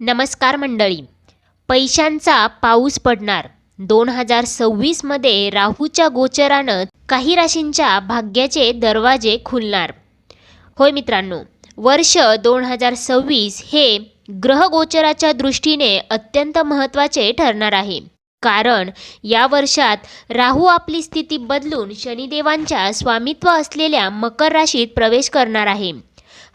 नमस्कार मंडळी. पैशांचा पाऊस पडणार. दोन हजार सव्वीसमध्ये राहूच्या गोचरानं काही राशींच्या भाग्याचे दरवाजे खुलणार. होय मित्रांनो वर्ष दोन हजार सव्वीस हे ग्रहगोचराच्या दृष्टीने अत्यंत महत्त्वाचे ठरणार आहे. कारण या वर्षात राहू आपली स्थिती बदलून शनिदेवांच्या स्वामित्व असलेल्या मकर राशीत प्रवेश करणार आहे.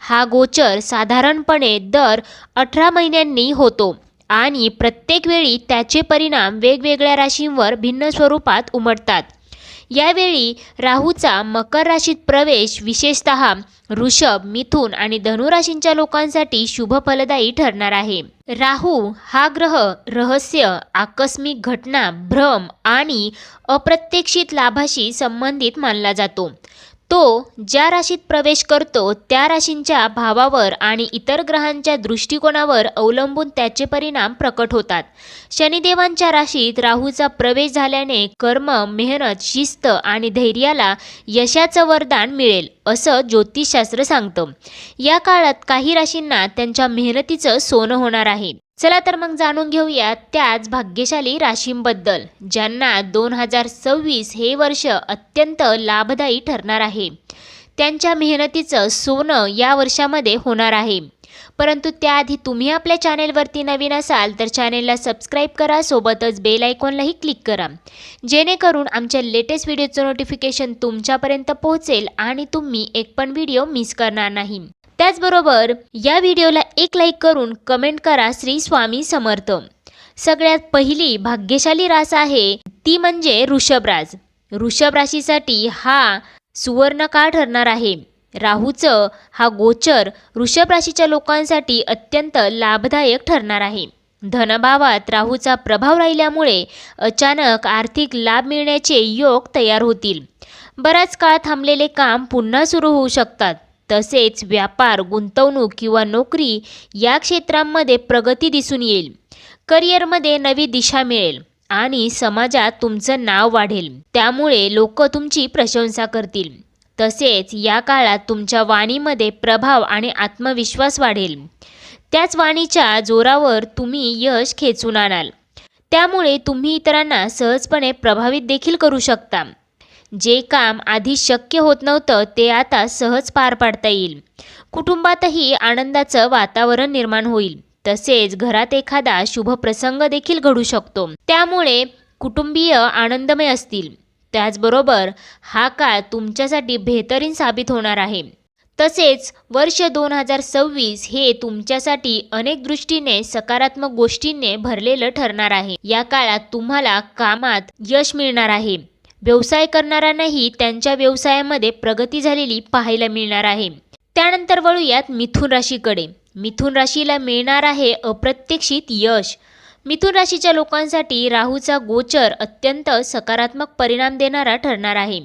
हा गोचर साधारणपणे दर अठरा महिन्यांनी होतो आणि प्रत्येक वेळी त्याचे परिणाम वेगवेगळ्या राशींवर भिन्न स्वरूपात उमटतात. यावेळी राहूचा मकर राशीत प्रवेश विशेषत वृषभ मिथुन आणि धनुराशींच्या लोकांसाठी शुभ फलदायी ठरणार आहे. राहू हा ग्रह रहस्य आकस्मिक घटना भ्रम आणि अप्रत्यक्षित लाभाशी संबंधित मानला जातो. तो ज्या राशीत प्रवेश करतो त्या राशींच्या भावावर आणि इतर ग्रहांच्या दृष्टिकोनावर अवलंबून त्याचे परिणाम प्रकट होतात. शनिदेवांच्या राशीत राहूचा प्रवेश झाल्याने कर्म मेहनत शिस्त आणि धैर्याला यशाचं वरदान मिळेल असं ज्योतिषशास्त्र सांगतं. या काळात काही राशींना त्यांच्या मेहनतीचं सोनं होणार आहे. चला तर मग जाणून घेऊया त्याच भाग्यशाली राशींबद्दल ज्यांना दोन हजार सव्वीस हे वर्ष अत्यंत लाभदायी ठरणार आहे. त्यांच्या मेहनतीचं सोनं या वर्षामध्ये होणार आहे. परंतु त्याआधी तुम्ही आपल्या चॅनेलवरती नवीन असाल तर चॅनेलला सबस्क्राईब करा सोबतच बेल आयकॉनलाही क्लिक करा. जेणेकरून आमच्या लेटेस्ट व्हिडिओचं नोटिफिकेशन तुमच्यापर्यंत पोहोचेल आणि तुम्ही एक पण व्हिडिओ मिस करणार नाही. त्याचबरोबर या व्हिडिओला एक लाईक करून कमेंट करा श्री स्वामी समर्थ. सगळ्यात पहिली भाग्यशाली रास आहे ती म्हणजे वृषभ ऋषभ राशीसाठी हा सुवर्ण काळ ठरणार आहे. राहूचं हा गोचर वृषभ राशीच्या लोकांसाठी अत्यंत लाभदायक ठरणार आहे. धनभावात राहूचा प्रभाव राहिल्यामुळे अचानक आर्थिक लाभ मिळण्याचे योग तयार होतील. बराच काळ थांबलेले काम पुन्हा सुरू होऊ शकतात. तसेच व्यापार गुंतवणूक किंवा नोकरी या क्षेत्रांमध्ये प्रगती दिसून येईल. करिअरमध्ये नवी दिशा मिळेल आणि समाजात तुमचं नाव वाढेल. त्यामुळे लोक तुमची प्रशंसा करतील. तसेच या काळात तुमच्या वाणीमध्ये प्रभाव आणि आत्मविश्वास वाढेल. त्याच वाणीच्या जोरावर तुम्ही यश खेचून आणाल. त्यामुळे तुम्ही इतरांना सहजपणे प्रभावित देखील करू शकता. जे काम आधी शक्य होत नव्हतं ते आता सहज पार पाडता येईल. कुटुंबातही आनंदाचं वातावरण निर्माण होईल. तसेच घरात एखादा शुभ प्रसंग देखील घडू शकतो. त्यामुळे कुटुंबीय आनंदमय असतील. त्याचबरोबर हा काळ तुमच्यासाठी बेहतरीन साबित होणार आहे. तसेच वर्ष दोन हजार सव्वीस हे तुमच्यासाठी अनेक दृष्टीने सकारात्मक गोष्टींनी भरलेलं ठरणार आहे. या काळात तुम्हाला कामात यश मिळणार आहे. व्यवसाय करणाऱ्यांनाही त्यांच्या व्यवसायामध्ये प्रगती झालेली पाहायला मिळणार आहे. त्यानंतर वळूयात मिथुन राशीकडे. मिथुन राशीला मिळणार आहे अप्रत्यक्षित यश. मिथुन राशीच्या लोकांसाठी राहूचा गोचर अत्यंत सकारात्मक परिणाम देणारा ठरणार आहे.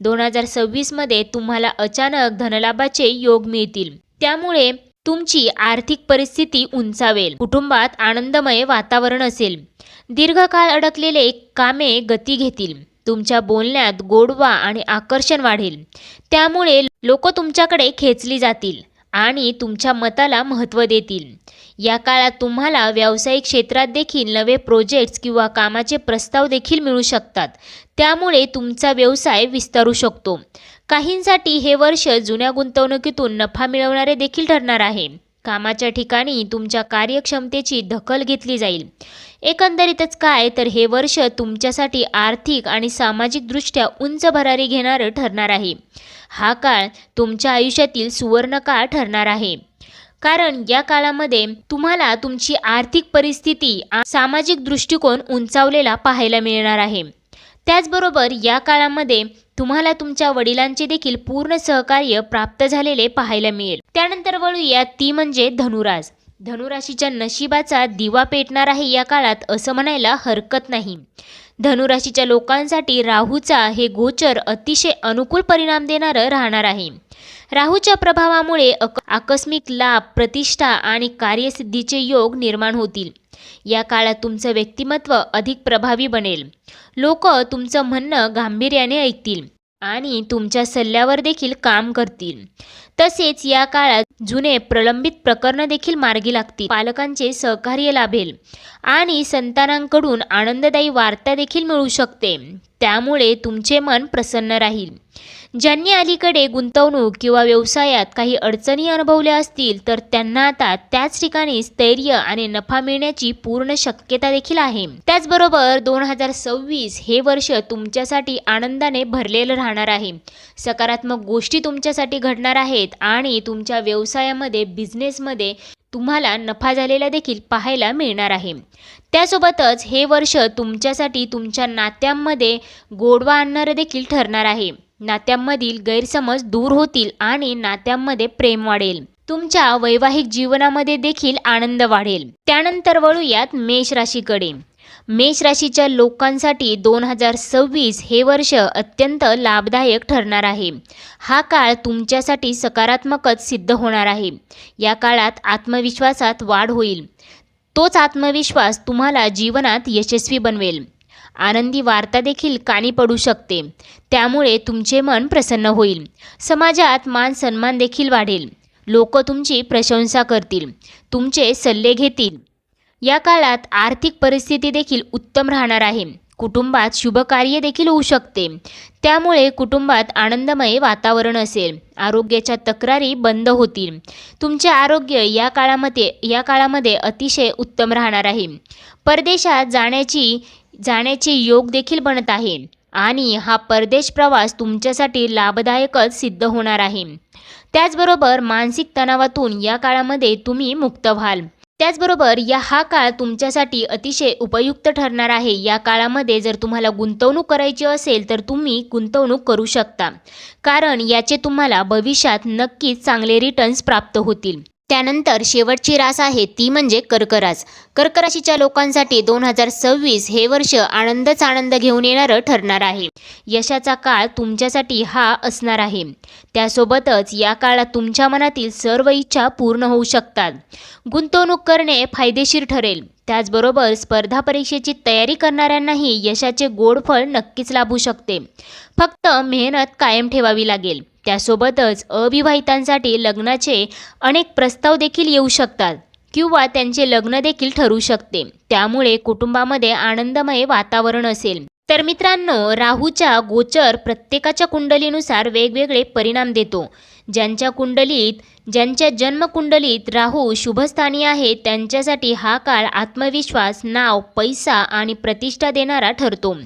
दोन हजार सव्वीसमध्ये तुम्हाला अचानक धनलाभाचे योग मिळतील. त्यामुळे तुमची आर्थिक परिस्थिती उंचावेल. कुटुंबात आनंदमय वातावरण असेल. दीर्घकाळ अडकलेले कामे गती घेतील. तुमच्या बोलण्यात गोडवा आणि आकर्षण वाढेल. त्यामुळे लोक तुमच्याकडे खेचली जातील आणि तुमच्या मताला महत्त्व देतील. या काळात तुम्हाला व्यावसायिक क्षेत्रात देखील नवे प्रोजेक्ट्स किंवा कामाचे प्रस्ताव देखील मिळू शकतात. त्यामुळे तुमचा व्यवसाय विस्तारू शकतो. काहींसाठी हे वर्ष जुन्या गुंतवणुकीतून नफा मिळवणारे देखील ठरणार आहे. कामाच्या ठिकाणी तुमच्या कार्यक्षमतेची दखल घेतली जाईल. एकंदरीतच काय तर हे वर्ष तुमच्यासाठी आर्थिक आणि सामाजिकदृष्ट्या उंच भरारी घेणारं ठरणार आहे. हा काळ तुमच्या आयुष्यातील सुवर्ण काळ ठरणार आहे. कारण या काळामध्ये तुम्हाला तुमची आर्थिक परिस्थिती सामाजिक दृष्टिकोन उंचावलेला पाहायला मिळणार आहे. त्याचबरोबर या काळामध्ये तुम्हाला तुमच्या वडिलांचे देखील पूर्ण सहकार्य प्राप्त झालेले पाहायला मिळेल. त्यानंतर वळूया ती म्हणजे धनुराज. धनुराशीच्या नशिबाचा दिवा पेटणार आहे या काळात असं म्हणायला हरकत नाही. धनुराशीच्या लोकांसाठी राहूचा हे गोचर अतिशय अनुकूल परिणाम देणारं राहणार आहे. राहूच्या प्रभावामुळे अक आकस्मिक लाभ प्रतिष्ठा आणि कार्यसिद्धीचे योग निर्माण होतील. या काळात तुमचं व्यक्तिमत्व अधिक प्रभावी बनेल. लोक तुमचं म्हणणं गांभीर्याने ऐकतील आणि तुमच्या सल्ल्यावर देखील काम करतील. तसेच या काळात जुने प्रलंबित प्रकरणं देखील मार्गी लागतील. पालकांचे सहकार्य लाभेल आणि संतानांकडून आनंददायी वार्ता देखील मिळू शकते. त्यामुळे तुमचे मन प्रसन्न राहील. ज्यांनी अलीकडे गुंतवणूक किंवा व्यवसायात काही अडचणी अनुभवल्या असतील तर त्यांना आता त्याच ठिकाणी स्थैर्य आणि नफा मिळण्याची पूर्ण शक्यता देखील आहे. त्याचबरोबर दोन हजार सव्वीस हे वर्ष तुमच्यासाठी आनंदाने भरलेलं राहणार आहे. सकारात्मक गोष्टी तुमच्यासाठी घडणार आहेत आणि तुमच्या व्यवसायामध्ये बिझनेसमध्ये तुम्हाला नफा झालेला देखील पाहायला मिळणार आहे. त्यासोबतच हे वर्ष तुमच्यासाठी तुमच्या नात्यांमध्ये गोडवा आणणारं देखील ठरणार आहे. नात्यांमधील गैरसमज दूर होतील आणि नात्यांमध्ये प्रेम वाढेल. तुमच्या वैवाहिक जीवनामध्ये देखील आनंद वाढेल. त्यानंतर वळूयात मेष राशीकडे. मेष राशीच्या लोकांसाठी दोन हजार सव्वीस हे वर्ष अत्यंत लाभदायक ठरणार आहे. हा काळ तुमच्यासाठी सकारात्मकच सिद्ध होणार आहे. या काळात आत्मविश्वासात वाढ होईल. तोच आत्मविश्वास तुम्हाला जीवनात यशस्वी बनवेल. आनंदी वार्ता देखील कानी पडू शकते. त्यामुळे तुमचे मन प्रसन्न होईल. समाजात मान सन्मान देखील वाढेल. लोक तुमची प्रशंसा करतील. तुमचे सल्ले घेतील. या काळात आर्थिक परिस्थिती देखील उत्तम राहणार आहे. कुटुंबात शुभकार्य देखील होऊ शकते. त्यामुळे कुटुंबात आनंदमय वातावरण असेल. आरोग्याच्या तक्रारी बंद होतील. तुमचे आरोग्य या काळामध्ये या काळामध्ये अतिशय उत्तम राहणार आहे. परदेशात जाण्याची जाण्याचे योग देखील बनत आहे. आणि हा परदेश प्रवास तुमच्यासाठी लाभदायकच सिद्ध होणार आहे. त्याचबरोबर मानसिक तणावातून या काळामध्ये तुम्ही मुक्त व्हाल. त्याचबरोबर या हा काळ तुमच्यासाठी अतिशय उपयुक्त ठरणार आहे. या काळामध्ये जर तुम्हाला गुंतवणूक करायची असेल तर तुम्ही गुंतवणूक करू शकता. कारण याचे तुम्हाला भविष्यात नक्कीच चांगले रिटर्न्स प्राप्त होतील. त्यानंतर शेवटची रास आहे ती म्हणजे कर्करास. कर्कराशीच्या लोकांसाठी दोन हजार सव्वीस हे वर्ष आनंदच आनंद घेऊन येणारं ठरणार आहे. यशाचा काळ तुमच्यासाठी हा असणार आहे. त्यासोबतच या काळात तुमच्या मनातील सर्व इच्छा पूर्ण होऊ शकतात. गुंतवणूक करणे फायदेशीर ठरेल. त्याचबरोबर स्पर्धा परीक्षेची तयारी करणाऱ्यांनाही यशाचे गोड फळ नक्कीच लाभू शकते. फक्त मेहनत कायम ठेवावी लागेल. त्यासोबतच अविवाहितांसाठी लग्नाचे अनेक प्रस्ताव देखील येऊ शकतात किंवा त्यांचे लग्न देखील ठरू शकते. त्यामुळे कुटुंबामध्ये आनंदमय वातावरण असेल. तर मित्रांनो राहूच्या गोचर प्रत्येकाच्या कुंडलीनुसार वेगवेगळे परिणाम देतो. ज्यांच्या कुंडलीत ज्यांच्या जन्मकुंडलीत राहू शुभस्थानी आहे त्यांच्यासाठी हा काळ आत्मविश्वास नाव पैसा आणि प्रतिष्ठा देणारा ठरतो.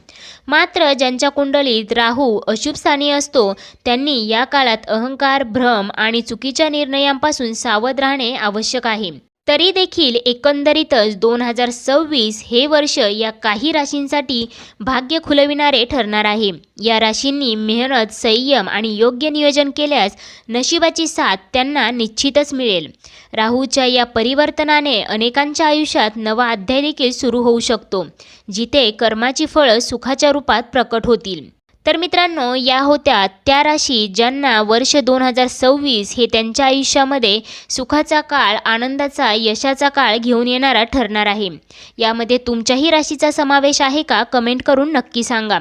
मात्र ज्यांच्या कुंडलीत राहू अशुभ स्थानी असतो त्यांनी या काळात अहंकार भ्रम आणि चुकीच्या निर्णयांपासून सावध राहणे आवश्यक आहे. तरी देखील एकंदरीतच दोन हजार सव्वीस हे वर्ष या काही राशींसाठी भाग्य खुलविणारे ठरणार आहे. या राशींनी मेहनत संयम आणि योग्य नियोजन केल्यास नशिबाची साथ त्यांना निश्चितच मिळेल. राहूच्या या परिवर्तनाने अनेकांच्या आयुष्यात नवा अध्याय देखील सुरू होऊ शकतो जिथे कर्माची फळं सुखाच्या रूपात प्रकट होतील. तर मित्रांनो या होत्या त्या राशी ज्यांना वर्ष दोन हजार सव्वीस हे त्यांच्या आयुष्यामध्ये सुखाचा काळ आनंदाचा यशाचा काळ घेऊन येणारा ठरणार आहे. यामध्ये तुमच्याही राशीचा समावेश आहे का? कमेंट करून नक्की सांगा.